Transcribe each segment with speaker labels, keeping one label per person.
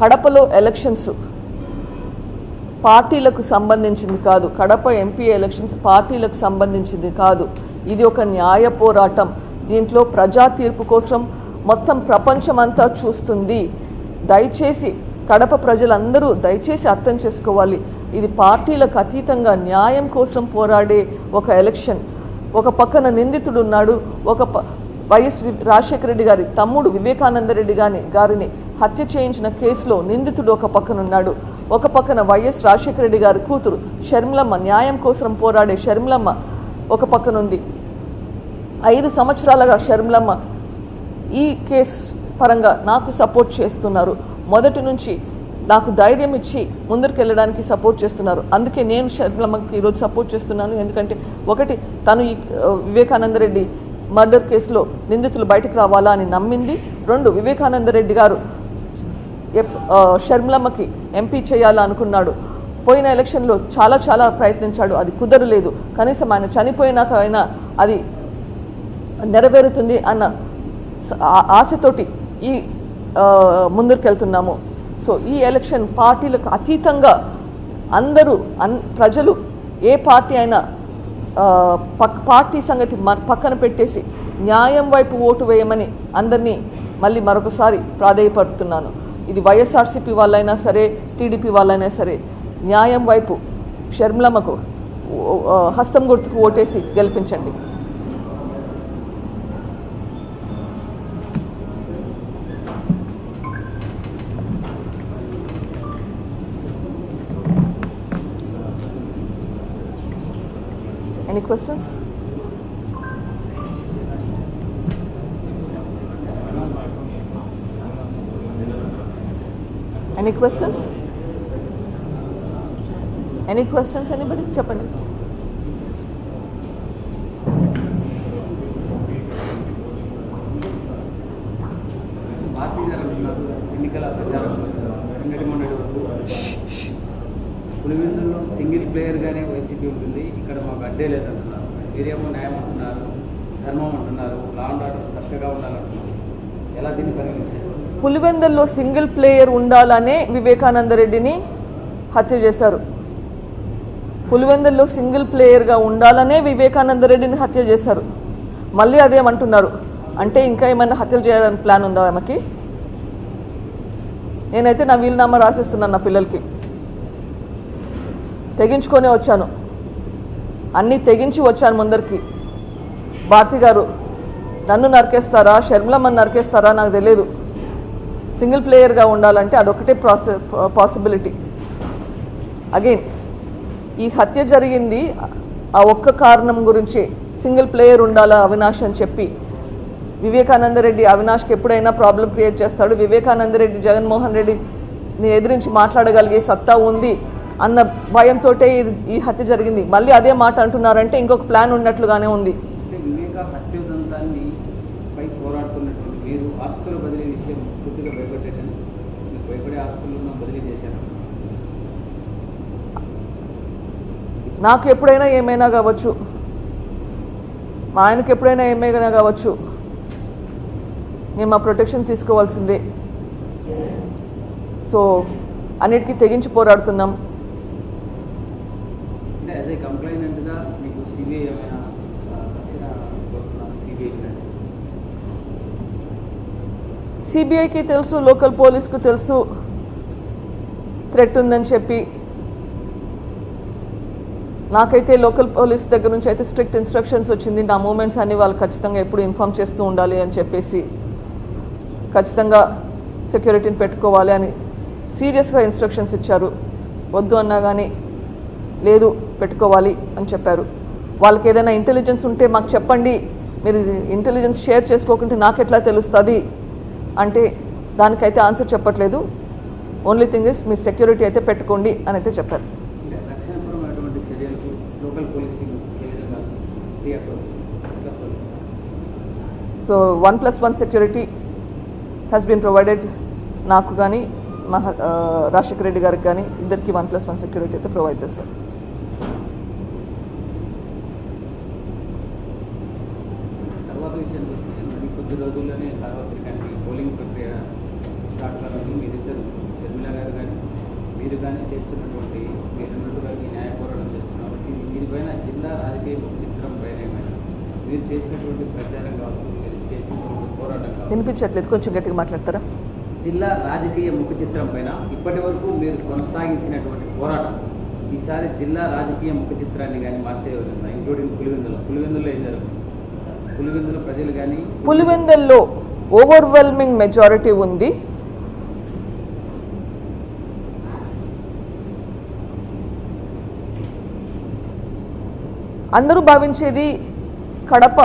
Speaker 1: కడపలో ఎలక్షన్స్ పార్టీలకు సంబంధించింది కాదు. కడప ఎంపీ ఎలక్షన్స్ పార్టీలకు సంబంధించింది కాదు. ఇది ఒక న్యాయ పోరాటం. దీంట్లో ప్రజా తీర్పు కోసం మొత్తం ప్రపంచమంతా చూస్తుంది. దయచేసి కడప ప్రజలందరూ దయచేసి అర్థం చేసుకోవాలి. ఇది పార్టీలకు అతీతంగా న్యాయం కోసం పోరాడే ఒక ఎలక్షన్. ఒక పక్కన నిందితుడు ఉన్నాడు. ఒక వైఎస్ రాజశేఖర రెడ్డి గారి తమ్ముడు వివేకానంద రెడ్డి గాని గారిని హత్య చేయించిన కేసులో నిందితుడు ఒక పక్కనున్నాడు ఒక పక్కన వైఎస్ రాజశేఖర రెడ్డి గారి కూతురు షర్మిలమ్మ న్యాయం కోసం పోరాడే షర్మిలమ్మ ఒక పక్కనుంది ఐదు సంవత్సరాలుగా షర్మిలమ్మ ఈ కేసు పరంగా నాకు సపోర్ట్ చేస్తున్నారు. మొదటి నుంచి నాకు ధైర్యం ఇచ్చి ముందరికెళ్ళడానికి సపోర్ట్ చేస్తున్నారు. అందుకే నేను షర్మిలమ్మకి ఈరోజు సపోర్ట్ చేస్తున్నాను. ఎందుకంటే ఒకటి తను ఈ వివేకానందరెడ్డి వివేకానంద రెడ్డి మర్డర్ కేసులో నిందితులు బయటకు రావాలా అని నమ్మింది. రెండు వివేకానంద రెడ్డి గారు షర్మిలమ్మకి ఎంపీ చేయాలనుకున్నాడు. పోయిన ఎలక్షన్లో చాలా చాలా ప్రయత్నించాడు. అది కుదరలేదు. కనీసం ఆయన చనిపోయినాక అయినా అది నెరవేరుతుంది అన్న ఆశతోటి ఈ ముందుకెళ్తున్నాము ముందరికెళ్తున్నాము. సో ఈ ఎలక్షన్ పార్టీలకు అతీతంగా అందరూ అన్ ప్రజలు ఏ పార్టీ అయినా పక్ పార్టీ సంగతి మ- పక్కన పెట్టేసి న్యాయం వైపు ఓటు వేయమని అందరినీ మళ్ళీ మరొకసారి ప్రాధేయపడుతున్నాను ఇది వైఎస్ఆర్సీపీ వాళ్ళైనా సరే టీడీపీ వాళ్ళైనా సరే న్యాయం వైపు షర్మిలమ్మకు హస్తం గుర్తుకు ఓటేసి గెలిపించండి Any questions? Any questions any questions anybody చెప్పండి.
Speaker 2: పార్టీ జరుగుతున్నారు ఎన్నికల ప్రచారం నిన్నటి సింగిల్ ప్లేయర్గానే వైసీపీ ఉంటుంది. ఇక్కడ మాకు అడ్డే లేదంటున్నారు మీరేమో న్యాయం అంటున్నారు ధర్మం అంటున్నారు లా అండ్ ఆర్డర్ చక్కగా ఉండాలంటున్నారు. ఎలా దీన్ని పరిగణించారు?
Speaker 1: పులివెందల్లో సింగిల్ ప్లేయర్ ఉండాలనే వివేకానంద రెడ్డిని హత్య చేశారు. పులివెందల్లో సింగిల్ ప్లేయర్గా ఉండాలనే వివేకానంద రెడ్డిని హత్య చేశారు. మళ్ళీ అదేమంటున్నారు అంటే ఇంకా ఏమైనా హత్యలు చేయడానికి ప్లాన్ ఉందా ఆమెకి? నేనైతే నా వీలునామా రాసిస్తున్నాను నా పిల్లలకి. తెగించుకొనే వచ్చాను. అన్నీ తెగించి వచ్చాను ముందరికి. భారతి గారు నన్ను నరికేస్తారా? షర్మిలమ్మని నరికేస్తారా? నాకు తెలియదు. సింగిల్ ప్లేయర్గా ఉండాలంటే అదొకటే ప్రాసె పాసిబిలిటీ అగైన్ ఈ హత్య జరిగింది ఆ ఒక్క కారణం గురించి సింగిల్ ప్లేయర్ ఉండాలా అవినాష్ అని చెప్పి. వివేకానంద రెడ్డి అవినాష్కి ఎప్పుడైనా ప్రాబ్లం క్రియేట్ చేస్తాడు. వివేకానంద రెడ్డి జగన్మోహన్ రెడ్డిని ఎదిరించి మాట్లాడగలిగే సత్తా ఉంది అన్న భయంతో ఈ హత్య జరిగింది. మళ్ళీ అదే మాట అంటున్నారంటే ఇంకొక ప్లాన్ ఉన్నట్లుగానే ఉంది. నాకు ఎప్పుడైనా ఏమైనా కావచ్చు. మా ఆయనకి ఎప్పుడైనా ఏమైనా కావచ్చు. మేము మా ప్రొటెక్షన్ తీసుకోవాల్సిందే. సో అన్నిటికీ తెగించి పోరాడుతున్నాం.
Speaker 2: ఆ,
Speaker 1: సిబిఐకి తెలుసు లోకల్ పోలీస్కు తెలుసు. థ్రెట్ ఉందని చెప్పి. నాకైతే లోకల్ పోలీస్ దగ్గర నుంచి అయితే స్ట్రిక్ట్ ఇన్స్ట్రక్షన్స్ వచ్చింది. నా మూమెంట్స్ అన్ని వాళ్ళు ఖచ్చితంగా ఎప్పుడు ఇన్ఫామ్ చేస్తూ ఉండాలి అని చెప్పేసి ఖచ్చితంగా సెక్యూరిటీని పెట్టుకోవాలి అని సీరియస్గా ఇన్స్ట్రక్షన్స్ ఇచ్చారు. వద్దు అన్నా కానీ లేదు పెట్టుకోవాలి అని చెప్పారు. వాళ్ళకి ఏదైనా ఇంటెలిజెన్స్ ఉంటే మాకు చెప్పండి. మీరు ఇంటెలిజెన్స్ షేర్ చేసుకోకుంటే నాకు ఎట్లా తెలుస్తుంది? అంటే దానికైతే ఆన్సర్ చెప్పట్లేదు. ఓన్లీ థింగ్ ఇస్ మీరు సెక్యూరిటీ అయితే పెట్టుకోండి అని అయితే చెప్పారు
Speaker 2: అంటే రక్షణపరమైనటువంటి చర్యలకు లోకల్ పోలీసింగ్ ఏ విధంగా రియాక్ట్ అవుతుంది local policing
Speaker 1: so one plus one security has been provided నాకు కానీ మా రాజశేఖర రెడ్డి గారికి కానీ ఇద్దరికి వన్ ప్లస్ వన్ సెక్యూరిటీ అయితే ప్రొవైడ్ చేశారు.
Speaker 2: మరి కొద్ది రోజుల్లోనే ప్రక్రియ గారు కానీ మీరు కానీ చేస్తున్నటువంటి మీరు జిల్లా మీరు చేసినటువంటి ప్రచారం కావచ్చు
Speaker 1: వినిపించట్లేదు. కొంచెం గట్టిగా మాట్లాడతారా?
Speaker 2: జిల్లా రాజకీయ ముఖ చిత్రం పైన ఇప్పటి వరకు మీరు కొనసాగించినటువంటి పోరాటం ఈసారి జిల్లా రాజకీయ ముఖ చిత్రాన్ని కానీ మార్చేయగలుగుతున్నా ఇంక్లూడింగ్ పులివెందుల. పులివెందులో ఏం జరుగుతుంది? పులివెందుల ప్రజలు కానీ
Speaker 1: పులివెందల్లో ఓవర్వెల్మింగ్ మెజారిటీ ఉంది. అందరూ భావించేది కడప.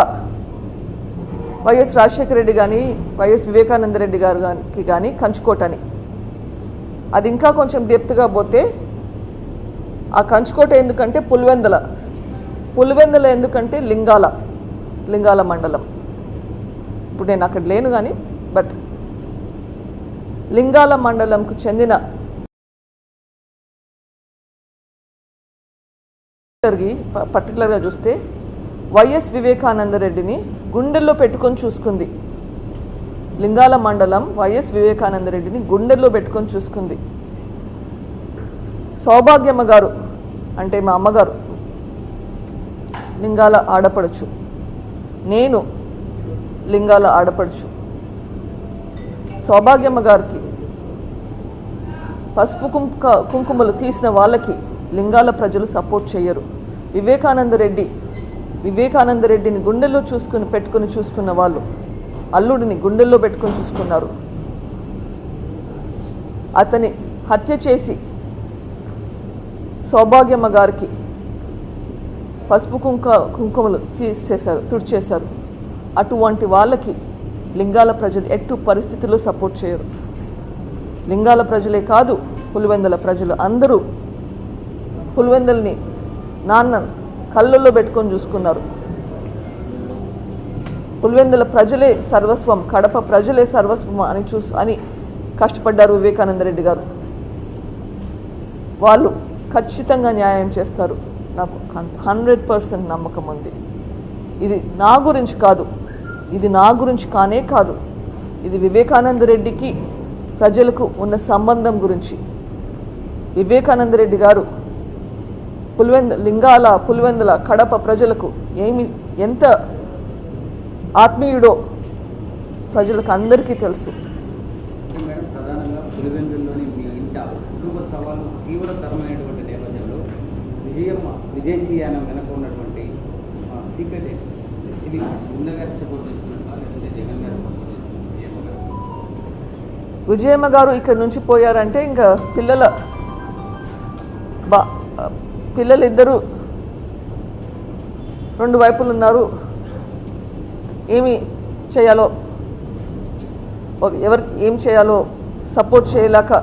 Speaker 1: వైఎస్ రాజశేఖర రెడ్డి కానీ వైఎస్ వివేకానంద రెడ్డి గారు గారికి కానీ కంచుకోటని అది ఇంకా కొంచెం డెప్త్గా పోతే ఆ కంచుకోట ఎందుకంటే పులివెందల. పులివెందల ఎందుకంటే లింగాల లింగాల మండలం. ఇప్పుడు నేను అక్కడ లేను కానీ బట్ లింగాల మండలంకు చెందిన పర్టికులర్గా చూస్తే వైఎస్ వివేకానంద రెడ్డిని గుండెల్లో పెట్టుకొని చూసుకుంది. లింగాల మండలం వైఎస్ వివేకానంద రెడ్డిని గుండెల్లో పెట్టుకొని చూసుకుంది. సౌభాగ్యమ్మ గారు అంటే మా అమ్మగారు లింగాల ఆడపడచ్చు నేను లింగాల ఆడపడుచు. సౌభాగ్యమ్మ గారికి పసుపు కుంక కుంకుమలు తీసిన వాళ్ళకి లింగాల ప్రజలు సపోర్ట్ చేయరు వివేకానంద రెడ్డి వివేకానంద రెడ్డిని గుండెల్లో చూసుకుని పెట్టుకుని చూసుకున్న వాళ్ళు అల్లుడిని గుండెల్లో పెట్టుకొని చూసుకున్నారు. అతని హత్య చేసి సౌభాగ్యమ్మ గారికి పసుపు కుంక కుంకుమలు తీసేశారు తుడిచేశారు. అటువంటి వాళ్ళకి లింగాల ప్రజలు ఎట్టు పరిస్థితుల్లో సపోర్ట్ చేయరు. లింగాల ప్రజలే కాదు పులివెందల ప్రజలు అందరూ పులివెందల్ని నాన్న కళ్ళల్లో పెట్టుకొని చూసుకున్నారు. పులివెందుల ప్రజలే సర్వస్వం కడప ప్రజలే సర్వస్వం అని చూసు అని కష్టపడ్డారు వివేకానంద రెడ్డి గారు. వాళ్ళు ఖచ్చితంగా న్యాయం చేస్తారు. నాకు హండ్రెడ్ పర్సెంట్ నమ్మకం ఉంది. ఇది నా గురించి కాదు. ఇది నా గురించి కానే కాదు. ఇది వివేకానంద రెడ్డికి ప్రజలకు ఉన్న సంబంధం గురించి. వివేకానంద రెడ్డి గారు పులివెంద లింగాల పులివెందుల కడప ప్రజలకు ఏమి ఎంత ఆత్మీయుడో ప్రజలకు అందరికీ తెలుసు.
Speaker 2: విదేశీయానం వెనక ఉన్నటువంటి సీక్రెట్ యాక్చువల్లీ గారి సపోర్ట్ చేస్తున్నట్టు లేదంటే జగన్ గారు సపోర్ట్ విజయమ్మ గారు
Speaker 1: ఇక్కడి నుంచి పోయారంటే ఇంకా పిల్లల బా పిల్లలు ఇద్దరు రెండు వైపులు ఉన్నారు. ఏమి చేయాలో ఒక- ఎవరు ఏం చేయాలో సపోర్ట్ చేయలేక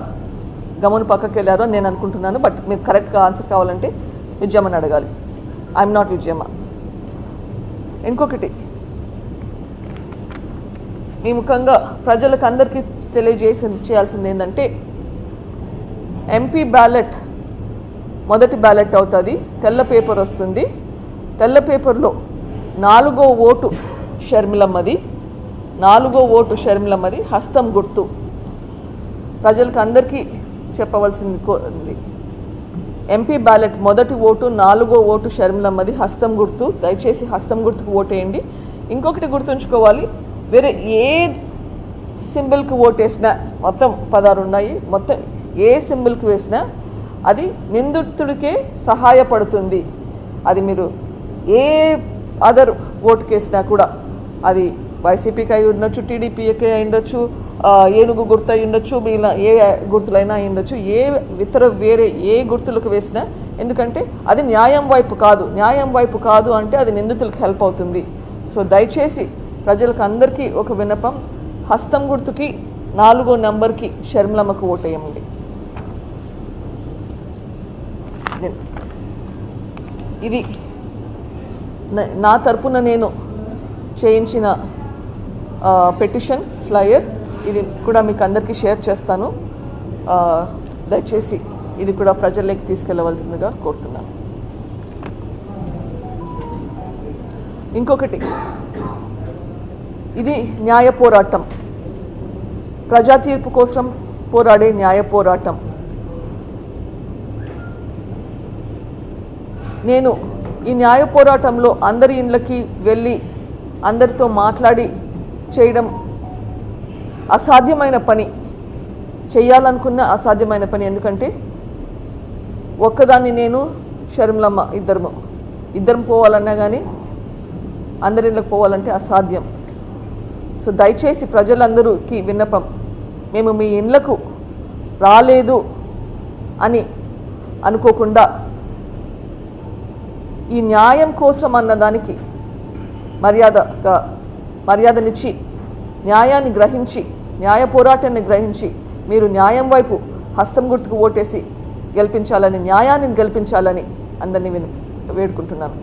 Speaker 1: గమను పక్కకి వెళ్ళారో అని నేను అనుకుంటున్నాను. బట్ మీకు కరెక్ట్గా ఆన్సర్ కావాలంటే విజయమ్మని అడగాలి. I'm not Vijayamma. ఇంకొకటి ఈ ముఖంగా ప్రజలకు అందరికీ తెలియజేసి చేయాల్సింది ఏంటంటే ఎంపీ బ్యాలెట్ మొదటి బ్యాలెట్ అవుతుంది. తెల్ల పేపర్ వస్తుంది. తెల్ల పేపర్లో నాలుగో ఓటు షర్మిలమ్మది. నాలుగో ఓటు షర్మిలమ్మది. హస్తం గుర్తు. ప్రజలకు అందరికీ చెప్పవలసింది ఉంది. ఎంపీ బ్యాలెట్ మొదటి ఓటు నాలుగో ఓటు షర్మిలమ్మది. హస్తం గుర్తు. దయచేసి హస్తం గుర్తుకు ఓటేయండి. ఇంకొకటి గుర్తుంచుకోవాలి. వేరే ఏ సింబల్కి ఓటేసినా మొత్తం పదహారు ఉన్నాయి మొత్తం ఏ సింబల్కి వేసినా అది నిందితుడికే సహాయపడుతుంది. అది మీరు ఏ అదర్ ఓటు కేసినా కూడా అది వైసీపీకి అయి ఉండొచ్చు టీడీపీకి అయి ఉండొచ్చు ఏనుగు గుర్తు అయి ఉండొచ్చు మీలా ఏ గుర్తులైనా అయి ఉండొచ్చు ఏ ఇతర వేరే ఏ గుర్తులకు వేసినా ఎందుకంటే అది న్యాయం వైపు కాదు. న్యాయం వైపు కాదు అంటే అది నిందితులకు హెల్ప్ అవుతుంది. సో దయచేసి ప్రజలకు అందరికీ ఒక వినపం హస్తం గుర్తుకి నాలుగో నెంబర్కి షర్మిలమ్మకు ఓటేయమండి నేను- ఇది నా- తరపున నేను చేయించిన పెటిషన్ ఫ్లయర్ ఇది కూడా మీకు అందరికీ షేర్ చేస్తాను. దయచేసి ఇది కూడా ప్రజల్లోకి తీసుకెళ్ళవలసిందిగా కోరుతున్నాను. ఇంకొకటి ఇది న్యాయ పోరాటం. ప్రజా తీర్పు కోసం పోరాడే న్యాయ పోరాటం. నేను ఈ న్యాయ పోరాటంలో అందరి ఇండ్లకి వెళ్ళి అందరితో మాట్లాడి చేయడం అసాధ్యమైన పని. చేయాలనుకున్న అసాధ్యమైన పని. ఎందుకంటే ఒక్కదాన్ని నేను షర్మిలమ్మ ఇద్దరము. ఇద్దరం పోవాలన్నా కానీ అందరి ఇళ్ళకి పోవాలంటే అసాధ్యం. సో దయచేసి ప్రజలందరూకి విన్నపం. మేము మీ ఇండ్లకు రాలేదు అని అనుకోకుండా ఈ న్యాయం కోసం అన్నదానికి మర్యాదగా మర్యాదనిచ్చి న్యాయాన్ని గ్రహించి న్యాయ పోరాటాన్ని గ్రహించి మీరు న్యాయం వైపు హస్తం గుర్తుకు ఓటేసి గెలిపించాలని న్యాయాన్ని గెలిపించాలని అందరినీ విని వేడుకుంటున్నాను.